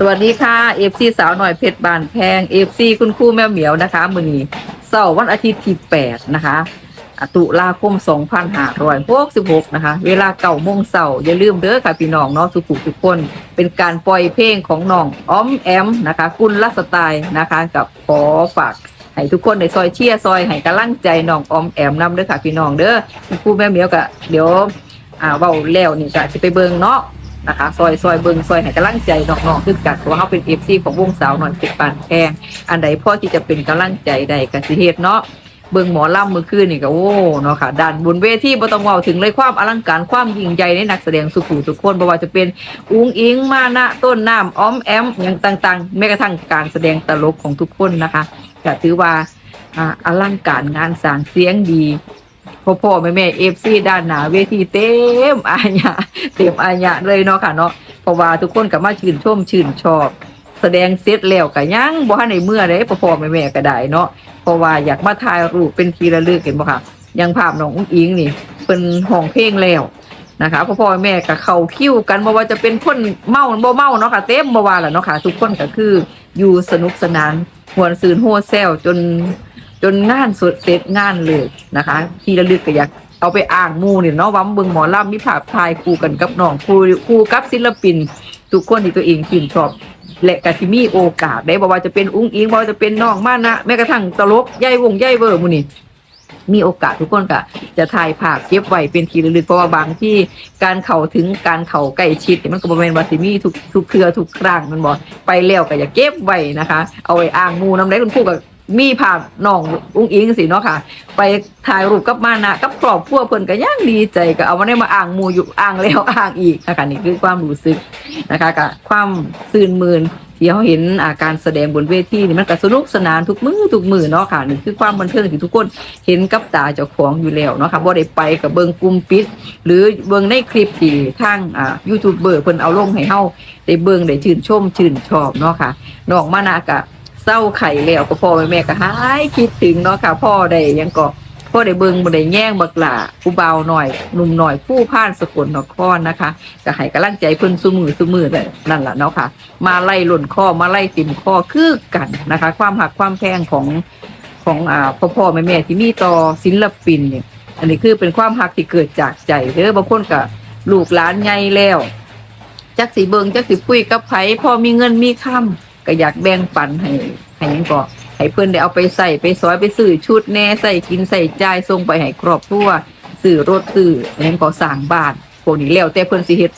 สวัสดีค่ะเอฟซีสาวหน่อยเพชรบานแพงเอฟซีคุณครูแม่เหมียวนะคะมือนี้เสาร์วันอาทิตย์ที่8นะคะอตุลาคม2566นหกสิบหกนะคะ เวลาเก่าโมงเสาร์อย่าลืมเด้อค่ะพี่น้องเนาะทุกผู้ทุกคน เป็นการปล่อยเพลงของน้องอ้อมแอมนะคะ กุลลักษณ์สไตล์นะคะ กับขอฝากให้ทุกคนในซอยเชียร์ซอยให้กำลังใจน้องอ้อมแอมนำเด้อค่ะพี่น้องเด้อคุณครูแม่เหมียวก็เดี๋ยวอ่าเว้าแล้วนี่ก็สิไปเบิงเนาะ นะคะซอยซอยเบิงซอยให้กำลังใจน้องๆคือกันเพราะว่าเขาเป็น FC ของวงสาวหนอยเป็นปานแพงอันใดพ่อที่จะเป็นกำลังใจใดก็สิเฮ็ดเนาะเบิ่งหมอลำมือคืนนี่ก็โอ้เนาะค่ะด้านบนเวทีบ่ต้องเว้าถึงเลยความอลังการความยิ่งใหญ่ในนักแสดงสุขุทุกคนบ่ว่าจะเป็นอุ้งอิงมานะต้นน้ำอ้อมแอมหยังต่างๆแม้กระทั่งการแสดงตลกของทุกคนนะคะก็ถือว่าอ่าอลังการงานสร้างเสียงดี พ่อพ่อแม่แม่เอฟซีด้านหนาเวทีเต็มอาญะเต็มอาญะเลยเนาะค่ะเนาะเพราะว่าทุกคนก็มาชื่นชมชื่นชอบ แสดงเสร็จแล้วก็ยังบ่ทันในเมื่อเลยพ่อพ่อแม่แม่ก็ได้เนาะเพราะว่าอยากมาถ่ายรูปเป็นทีละลึกเห็นบ่ค่ะยังภาพน้องอุ้งอิงนี่เป็นห้องเพลงแล้วนะคะพ่อพ่อแม่ก็เข้าคิวกันบ่ว่าจะเป็นคนเมาบ่เมาเนาะค่ะเต็มบ่ว่าล่ะเนาะค่ะทุกคนก็คืออยู่สนุกสนานหวนซืนโฮแซวจน จนงานสุดเสร็จงานเลยนะคะ ที่ระลึกก็อยากเอาไปอ่างมูเนี่ยเนาะวัมเบิงหมอลำมีภาพถ่ายคู่กันกับน้องคู่คู่กับศิลปิน ทุกคนที่ตัวเองชื่นชอบและกะที่มีโอกาสได้บอกว่าจะเป็นอุ้งอิงบอกว่าจะเป็นน้องมานะแม้กระทั่งตลกใหญ่วงใหญ่เวอร์มูนี่มีโอกาสทุกคนก็จะถ่ายภาพเก็บไว้เป็นทีระลึกเพราะว่าบางที่การเข้าถึงการเข้าใกล้ชิดมันก็บ่แม่นว่าสิมีทุกทุกเครือทุกครั้งมันบอกไปแล้วก็อย่าเก็บไว้นะคะ เอาไว้อ่างมูน้ำได้คุณครูก็ มีภาพน้องอุ้งอิงสิเนาะค่ะ ไปถ่ายรูปกับมานะกับครอบครัวเพิ่นก็ย่างดีใจก็เอามาได้มาอ่างมูอยู่อ่างแล้วอ่างอีกนะคะนี่คือความรู้สึกนะคะกับความซื่นมืนที่เขาเห็นอาการแสดงบนเวทีนี่มันก็สนุกสนานทุกมือทุกมือเนาะค่ะนี่คือความบันเทิงที่ทุกคนเห็นกับตาเจ้าของอยู่แล้วเนาะค่ะบ่ได้ไปกับเบิงกลุ่มปิด หรือเบิงในคลิปที่ทางอ่ายูทูบเบอร์เพิ่นเอาลงให้เฮาได้เบิงได้ชื่นชมชื่นชอบเนาะค่ะน้องมานะกะ เศร้าไข่แล้วก็พ่อแม่ก็หายคิดถึงเนาะค่ะ พ่อได้ยังก็พ่อได้เบิงบ่ได้แย่งบักหล่าผู้เบาหน่อยหนุ่มหน่อยผู้พ่านสกลนครนะคะก็ให้กำลังใจเพิ่นซุมือซุมือเลยนั่นแหละเนาะค่ะ มาไล่หล่นข้อมาไล่ติ่มข้อคือกันนะคะ ความหักความแพงของของอ่าพ่อพ่อแม่แม่ที่มีต่อศิลปินเนี่ยอันนี้คือเป็นความหักที่เกิดจากใจเด้อบางคนก็ลูกหลานใหญ่แล้วจักสีเบิงจักสีปุ้ยกับไผพอมีเงินมีคำ ก็อยากแบ่งปันให้ให้หยังก็ให้เพื่อนได้เอาไปใส่ไปซอยไปซื้อชุดแน่ใส่กินใส่จ่ายส่งไปให้ครอบครัวซื้อรถซื้อหยังก็สร้างบ้านพวกนี้แล้วแต่เพื่อนสิเฮ็ด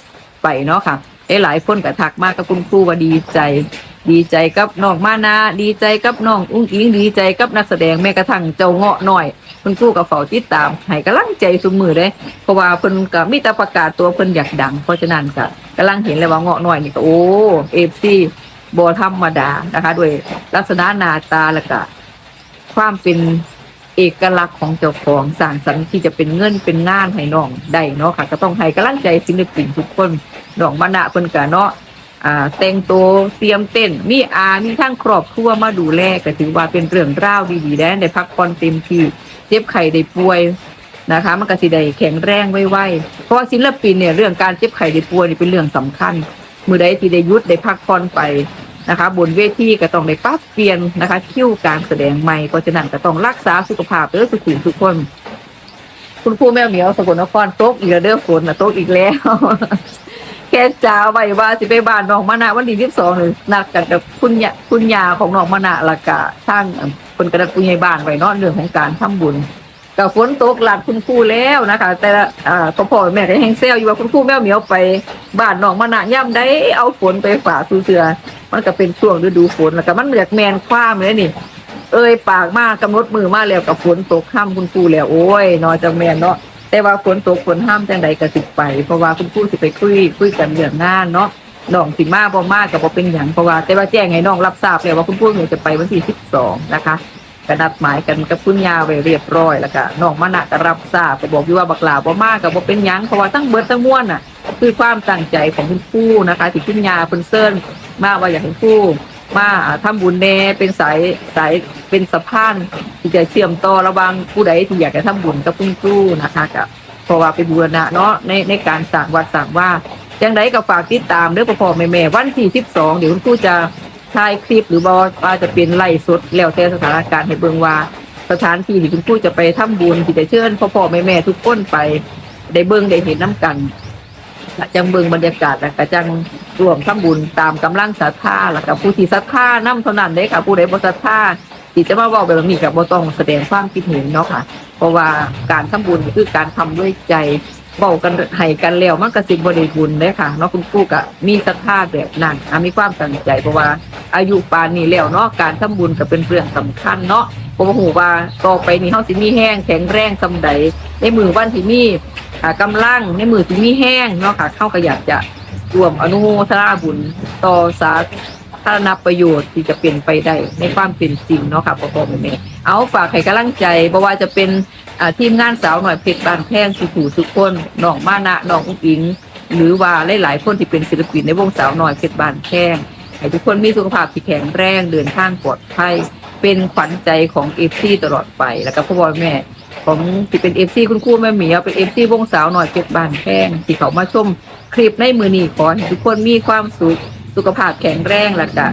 ไปเนาะค่ะหลายๆคนก็ทักมากกับคุณครูว่าดีใจ ดีใจกับน้องมานาดีใจกับน้องอุ้งอิงดีใจกับนักแสดงแม้กระทั่งเจ้าเงาะหน่อยคุณครูก็เฝ้าติดตามให้กำลังใจซุมือเลยเพราะว่าเพิ่นก็มีแต่ประกาศตัวเพิ่นอยากดัง เพราะฉะนั้นก็กำลังเห็นเลยว่าเงาะหน่อยนี่ก็โอ้เอฟซี บ่ธรรมดานะคะ ด้วยลักษณะหน้าตาแล้วก็ความเป็นเอกลักษณ์ของเจ้าของสร้างสรรค์ที่จะเป็นเงินเป็นงานให้น้องได้เนาะค่ะ ก็ต้องให้กำลังใจศิลปินทุกคนน้องมานะเพิ่นก็เนาะอ่าแต่งตัวเตรียมเต้น มีอามีทั้งครอบครัวมาดูแลก็ถือว่าเป็นเรื่องราวดีๆแล้วได้พักผ่อนเต็มที่เจ็บไข้ได้ป่วยนะคะ มันก็สิได้แข็งแรงไวๆเพราะว่าศิลปินเนี่ยเรื่องการเจ็บไข้ได้ป่วยนี่เป็นเรื่องสำคัญ มือใดที่ได้ยุดได้พักผ่อนไปนะคะ บนเวทีก็ต้องได้ปรับเปลี่ยนนะคะ คิวการแสดงใหม่เพราะฉะนั้นก็ต้องรักษาสุขภาพเด้อสุขุมทุกคน คุณครูแมวเหมียวสกลนครตกอีกแล้วเด้อฝนนะตกอีกแล้ว แค่จ้าไว้ว่าสิไปบ้านน้องมะนะวันที่ที่สองเลยนัดกันกับคุณยาคุณยาของน้องมะนะและกะทางคนกระดับคุณยายบ้านไว้เนาะเรื่องของการทำบุญ ก็ฝนตกหลัดคุณครูแล้วนะคะ แต่ละอ่าพ่อพ่อแม่ก็แห้งเซลอยู่ว่าคุณครูแม่เหมียวไปบ้านน้องมะนะย่ำได้เอาฝนไปฝากซูเสือ มันก็เป็นช่วงฤดูฝนแล้วก็มันเหลือกแมนคว้ามเลยนี่ เอ้ยปากมากกำหนดมือมาแล้วกับฝนตกห้ามคุณครูแล้วโอ้ยนอจังแมนเนาะแต่ว่าฝนตกฝนห้ามจังใดก็สิไป เพราะว่าคุณครูสิไปคุยคุยกันเรื่องงานเนาะน้องสิมาบ่มากกับบ่เป็นหยังเพราะว่า แต่ว่าแจ้งให้น้องรับทราบแล้วว่าคุณครูเนี่ยจะไปวันที่สิบสองนะคะ ก็นัดหมายกันกับคุณยาไว้เรียบร้อยแล้วก็น้องมะนะก็รับทราบก็บอกอยู่ว่าบักลาบ่มากกับบ่เป็นหยังเพราะว่าทั้งเบิดทั้งม้วนน่ะ คือความตั้งใจของคุณครูนะคะที่คุณยาเพิ่นเซิร์นมาว่าอยากให้ครูมาทำบุญแน่เป็นสายสายเป็นสะพานที่จะเชื่อมต่อระหว่างผู้ใดที่อยากจะทำบุญกับคุณครูนะคะกับเพราะว่าเป็นบูรณะเนาะในในการสร้างวัดสร้างว่ายังไงก็ฝากติดตามเด้อพ่อๆแม่วันที่12เดี๋ยวคุณครูจะ ถ่ายคลิปหรือว่าว่าจะเป็นไล่สดแล้วแต่สถานการณ์ให้เบิ่งว่าสถานที่ที่คุณครูจะไปทำบุญที่จะเชิญพ่อๆแม่ๆทุกคนไปได้เบิ่งได้เห็นน้ำกันและจังเบิ่งบรรยากาศแล้วก็จังรวมทำบุญตามกำลังศรัทธาแล้วก็ผู้ที่ศรัทธานํเท่านั้นเด้ค่ะผู้ใดบ่ศรัทธาที่จะมาเว้าแบบนี้ก็บ่ต้องแสดงความคิดเห็นเนาะค่ะ เพราะว่าการทำบุญคือการทำด้วยใจเว้ากันให้กันแล้วมันก็สิบ่ได้บุญเด้ค่ะเนาะคุณครูก็มีศรัทธาแบบนั้นมีความตั้งใจเพราะว่า อายุปานนี้แล้วเนาะการทำบุญก็เป็นเรื่องสำคัญเนาะเพราะว่าฮู้ว่าต่อไปนี้เฮาสิมีแห้งแข็งแรงซำใดในมือวันที่มีอ่ากำลังในมือที่มีแห้งเนาะค่ะเขาก็อยากจะรวมอนุโมทนาบุญต่อสาธารณประโยชน์ที่จะเป็นไปได้ในความเป็นจริงเนาะค่ะพ่อพ่อแม่เอาฝากให้กำลังใจบ่ว่าจะเป็นทีมงานสาวหน่อยเพชรบานแพงสุขูทุกคนน้องมานะน้องอุ้งอิง หรือว่าหลายๆคนที่เป็นศิลปินในวงสาวหน่อยเพชรบานแพง ให้ทุกคนมีสุขภาพที่แข็งแรงเดินทางปลอดภัยเป็นขวัญใจของเอฟซีตลอดไปแล้วก็พ่อพ่อแม่ ของที่เป็นเอฟซีคุณครูแม่หมียวเป็นเอฟซีวงสาวหน่อยเพชรบานแพงที่เขามาชมคลิปในมือนีขอให้ทุกคนมีความสุขสุขภาพแข็งแรงแล้วก็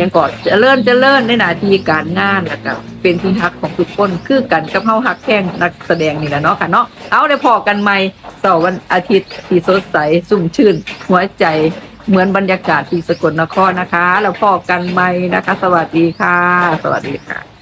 ยังก่อนจะเลิ่นจะเลิ่นในหน้าที่การงานแล้วก็เป็นที่ฮักของทุกคนคือกันกับเฮาฮักแข่งนักแสดงนี่แหละเนาะค่ะเนาะเอาได้พอกันใหม่เสาร์วันอาทิตย์ที่สดใสสุ่มชื่น หัวใจ เหมือนบรรยากาศที่สกลนครนะคะ แล้วพอกันใหม่นะคะ สวัสดีค่ะ สวัสดีค่ะ